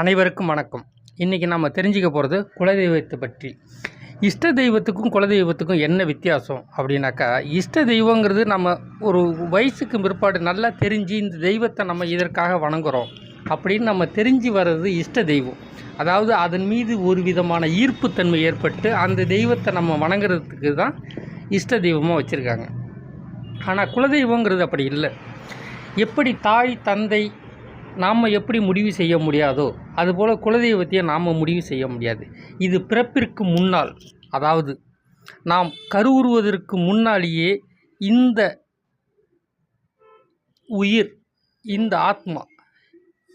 அனைவருக்கும் வணக்கம். இன்றைக்கி நம்ம தெரிஞ்சுக்க போகிறது குலதெய்வத்தை பற்றி. இஷ்ட தெய்வத்துக்கும் குலதெய்வத்துக்கும் என்ன வித்தியாசம் அப்படின்னாக்கா இஷ்ட தெய்வங்கிறது நம்ம ஒரு வயசுக்கு பிற்பாடு நல்லா தெரிஞ்சு இந்த தெய்வத்தை நம்ம இதற்காக வணங்குகிறோம் அப்படின்னு நம்ம தெரிஞ்சு வர்றது இஷ்ட தெய்வம். அதாவது அதன் மீது ஒரு விதமான ஈர்ப்புத்தன்மை ஏற்பட்டு அந்த தெய்வத்தை நம்ம வணங்குறதுக்கு தான் இஷ்ட தெய்வமாக வச்சுருக்காங்க. ஆனால் குலதெய்வங்கிறது அப்படி இல்லை. எப்படி தாய் தந்தை நாம் எப்படி முடிவு செய்ய முடியாதோ அதுபோல் குலதெய்வத்தையும் நாம் முடிவு செய்ய முடியாது. இது பிறப்பிற்கு முன்னால் அதாவது நாம் கருவுறுவதற்கு முன்னாலேயே இந்த உயிர் இந்த ஆத்மா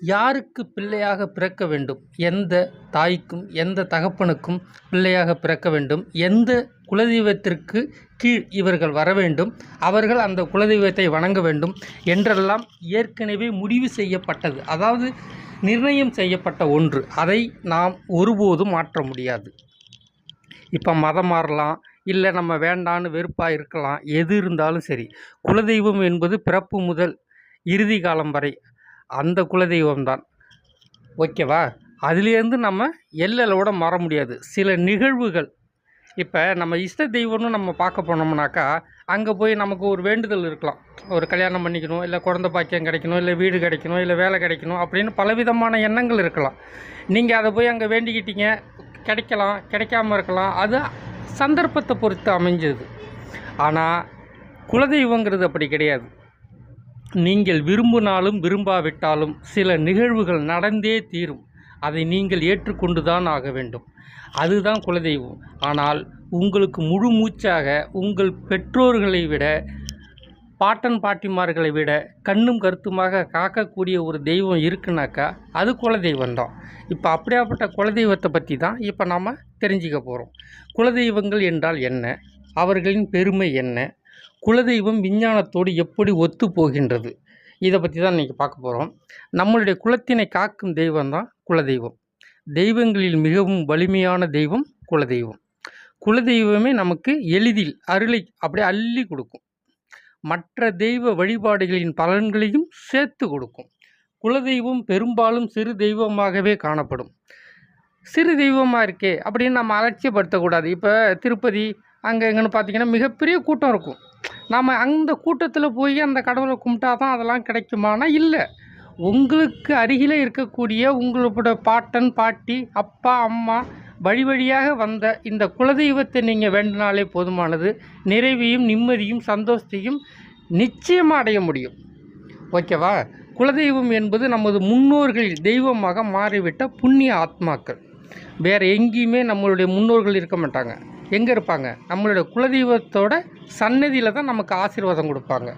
யாருக்கு பிள்ளையாக பிறக்க வேண்டும்? எந்த தாய்க்கும் எந்த தகப்பனுக்கும் பிள்ளையாக பிறக்க வேண்டும்? எந்த குலதெய்வத்திற்கு கீழ் இவர்கள் வர வேண்டும்? அவர்கள் அந்த குலதெய்வத்தை வணங்க வேண்டும் என்றெல்லாம் ஏற்கனவே முடிவு செய்யப்பட்டது. அதாவது நிர்ணயம் செய்யப்பட்ட ஒன்று. அதை நாம் ஒருபோதும் மாற்ற முடியாது. இப்போ மதம் மாறலாம் இல்லை நம்ம வேண்டான்னு வெறுப்பாக இருக்கலாம் எது இருந்தாலும் சரி. குலதெய்வம் என்பது பிறப்பு முதல் இறுதி காலம் வரை அந்த குலதெய்வம் தான். ஓகேவா? அதுலேருந்து நம்ம எல்லலோட மாற முடியாது. சில நிகழ்வுகள். இப்போ நம்ம இஷ்ட தெய்வம்னு நம்ம பார்க்க போனோம்னாக்கா அங்கே போய் நமக்கு ஒரு வேண்டுதல் இருக்கலாம். ஒரு கல்யாணம் பண்ணிக்கணும் இல்லை குழந்த பாக்கியம் கிடைக்கணும் இல்லை வீடு கிடைக்கணும் இல்லை வேலை கிடைக்கணும் அப்படின்னு பலவிதமான எண்ணங்கள் இருக்கலாம். நீங்கள் அதை போய் அங்கே வேண்டிக்கிட்டீங்க கிடைக்கலாம் கிடைக்காம இருக்கலாம். அது சந்தர்ப்பத்தை பொறுத்து அமைஞ்சது. ஆனால் குலதெய்வங்கிறது அப்படி கிடையாது. நீங்கள் விரும்பினாலும் விரும்பாவிட்டாலும் சில நிகழ்வுகள் நடந்தே தீரும். அதை நீங்கள் ஏற்றுக்கொண்டுதான் ஆக வேண்டும். அதுதான் குலதெய்வம். ஆனால் உங்களுக்கு முழு மூச்சாக உங்கள் பெற்றோர்களை விட பாட்டன் பாட்டிமார்களை விட கண்ணும் கருத்துமாக காக்கக்கூடிய ஒரு தெய்வம் இருக்குனாக்கா அது குலதெய்வம் தான் இப்போ அப்படியாப்பட்ட குலதெய்வத்தை பற்றி தான் இப்போ நாம் தெரிஞ்சுக்க போகிறோம் குலதெய்வங்கள் என்றால் என்ன? அவர்களின் பெருமை என்ன? குலதெய்வம் விஞ்ஞானத்தோடு எப்படி ஒத்து போகின்றது இதை பற்றி தான் இன்றைக்கி பார்க்க போகிறோம் நம்மளுடைய குலத்தினை காக்கும் தெய்வம் தான் குலதெய்வம். தெய்வங்களில் மிகவும் வலிமையான தெய்வம் குலதெய்வம். குலதெய்வமே நமக்கு எளிதில் அருளை அப்படியே அள்ளி கொடுக்கும். மற்ற தெய்வ வழிபாடுகளின் பலன்களையும் சேர்த்து கொடுக்கும். குலதெய்வம் பெரும்பாலும் சிறு தெய்வமாகவே காணப்படும். சிறு தெய்வமாக இருக்கே அப்படின்னு நம்ம அலட்சியப்படுத்தக்கூடாது. இப்போ திருப்பதி அங்கே எங்கன்னு பார்த்தீங்கன்னா மிகப்பெரிய கூட்டம் இருக்கும். நாம் அந்த கூட்டத்தில் போய் அந்த கடவுளை கும்பிட்டா தான் அதெல்லாம் கிடைக்குமானா இல்லை. உங்களுக்கு அருகில் இருக்கக்கூடிய உங்களோட பாட்டன் பாட்டி அப்பா அம்மா வழி வழியாக வந்த இந்த குலதெய்வத்தை நீங்கள் வேண்டினாலே போதுமானது. நிறைவையும் நிம்மதியும் சந்தோஷத்தையும் நிச்சயமாக அடைய முடியும். ஓகேவா? குலதெய்வம் என்பது நமது முன்னோர்கள் தெய்வமாக மாறிவிட்ட புண்ணிய ஆத்மாக்கள். வேறு எங்கேயுமே நம்மளுடைய முன்னோர்கள் இருக்க மாட்டாங்க. எங்கே இருப்பாங்க? நம்மளுடைய குலதெய்வத்தோட சன்னதியில் தான் நமக்கு ஆசீர்வாதம் கொடுப்பாங்க.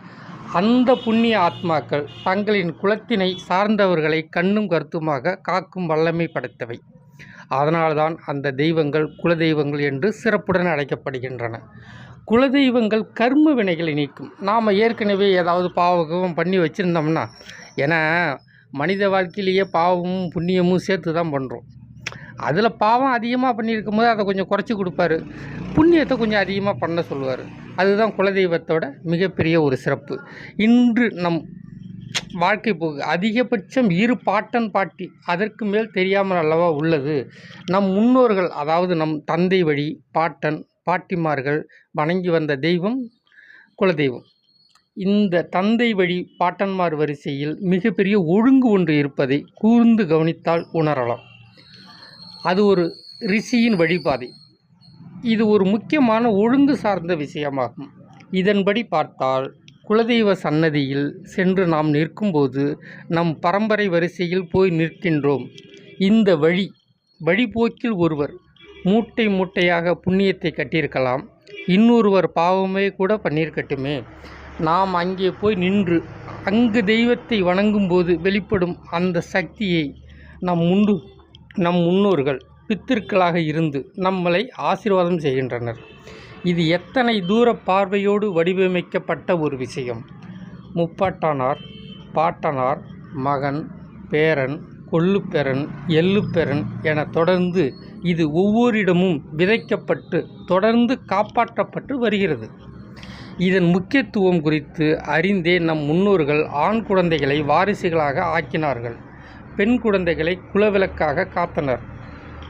அந்த புண்ணிய ஆத்மாக்கள் தங்களின் குலத்தினை சார்ந்தவர்களை கண்ணும் கருத்துமாக காக்கும் வல்லமை படைத்தவை. அதனால்தான் அந்த தெய்வங்கள் குலதெய்வங்கள் என்று சிறப்புடன் அழைக்கப்படுகின்றன. குலதெய்வங்கள் கர்ம வினைகளை நீக்கும். நாம் ஏற்கனவே ஏதாவது பாவகம் பண்ணி வச்சுருந்தோம்னா ஏன்னா மனித வாழ்க்கையிலேயே பாவமும் புண்ணியமும் சேர்த்து தான் பண்ணுறோம் அதில் பாவம் அதிகமாக பண்ணியிருக்கும் போது அதை கொஞ்சம் குறைச்சி கொடுப்பாரு. புண்ணியத்தை கொஞ்சம் அதிகமாக பண்ண சொல்லுவார். அதுதான் குலதெய்வத்தோட மிகப்பெரிய ஒரு சிறப்பு. இன்று நம் வாழ்க்கை போக்கு அதிகபட்சம் இரு பாட்டன் பாட்டி அதற்கு மேல் தெரியாமல் அல்லவா உள்ளது? நம் முன்னோர்கள் அதாவது நம் தந்தை வழி பாட்டன் பாட்டிமார்கள் வணங்கி வந்த தெய்வம் குலதெய்வம். இந்த தந்தை வழி பாட்டன்மார் வரிசையில் மிகப்பெரிய ஒழுங்கு ஒன்று இருப்பதை கூர்ந்து கவனித்தால் உணரலாம். அது ஒரு ரிஷியின் வழிபாதை. இது ஒரு முக்கியமான ஒழுங்கு சார்ந்த விஷயமாகும். இதன்படி பார்த்தால் குலதெய்வ சன்னதியில் சென்று நாம் நிற்கும்போது நம் பரம்பரை வரிசையில் போய் நிற்கின்றோம். இந்த வழி வழிபோக்கில் ஒருவர் மூட்டை மூட்டையாக புண்ணியத்தை கட்டியிருக்கலாம். இன்னொருவர் பாவமே கூட பண்ணியிருக்கட்டுமே. நாம் அங்கே போய் நின்று அங்கு தெய்வத்தை வணங்கும்போது வெளிப்படும் அந்த சக்தியை நம் முண்டு நம் முன்னோர்கள் பித்திருக்களாக இருந்து நம்மளை ஆசீர்வாதம் செய்கின்றனர். இது எத்தனை தூர பார்வையோடு வடிவமைக்கப்பட்ட ஒரு விஷயம். முப்பாட்டானார் பாட்டனார் மகன் பேரன் கொள்ளுப்பெறன் எள்ளுப்பெறன் என தொடர்ந்து இது ஒவ்வொரிடமும் விதைக்கப்பட்டு தொடர்ந்து காப்பாற்றப்பட்டு வருகிறது. இதன் முக்கியத்துவம் குறித்து அறிந்தே நம் முன்னோர்கள் ஆண் குழந்தைகளை வாரிசுகளாக ஆக்கினார்கள். பெண் குழந்தைகளை குலவிளக்காக காத்தனர்.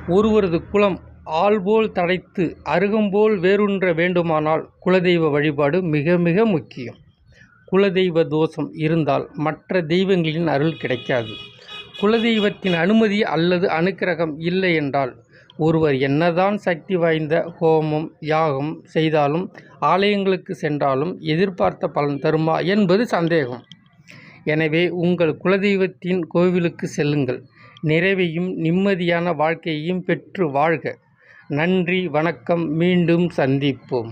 ஒருவரது குலம் ஆள்போல் தடைத்து அருகம்போல் வேறுன்ற வேண்டுமானால் குலதெய்வ வழிபாடு மிக மிக முக்கியம். குலதெய்வ தோஷம் இருந்தால் மற்ற தெய்வங்களின் அருள் கிடைக்காது. குலதெய்வத்தின் அனுமதி அல்லது அனுக்கிரகம் இல்லை என்றால் ஒருவர் என்னதான் சக்தி வாய்ந்த ஹோமம் யாகம் செய்தாலும் ஆலயங்களுக்கு சென்றாலும் எதிர்பார்த்த பலன் தருமா என்பது சந்தேகம். எனவே உங்கள் குலதெய்வத்தின் கோவிலுக்கு செல்லுங்கள். நிறைவையும் நிம்மதியான வாழ்க்கையையும் பெற்று வாழ்க. நன்றி வணக்கம். மீண்டும் சந்திப்போம்.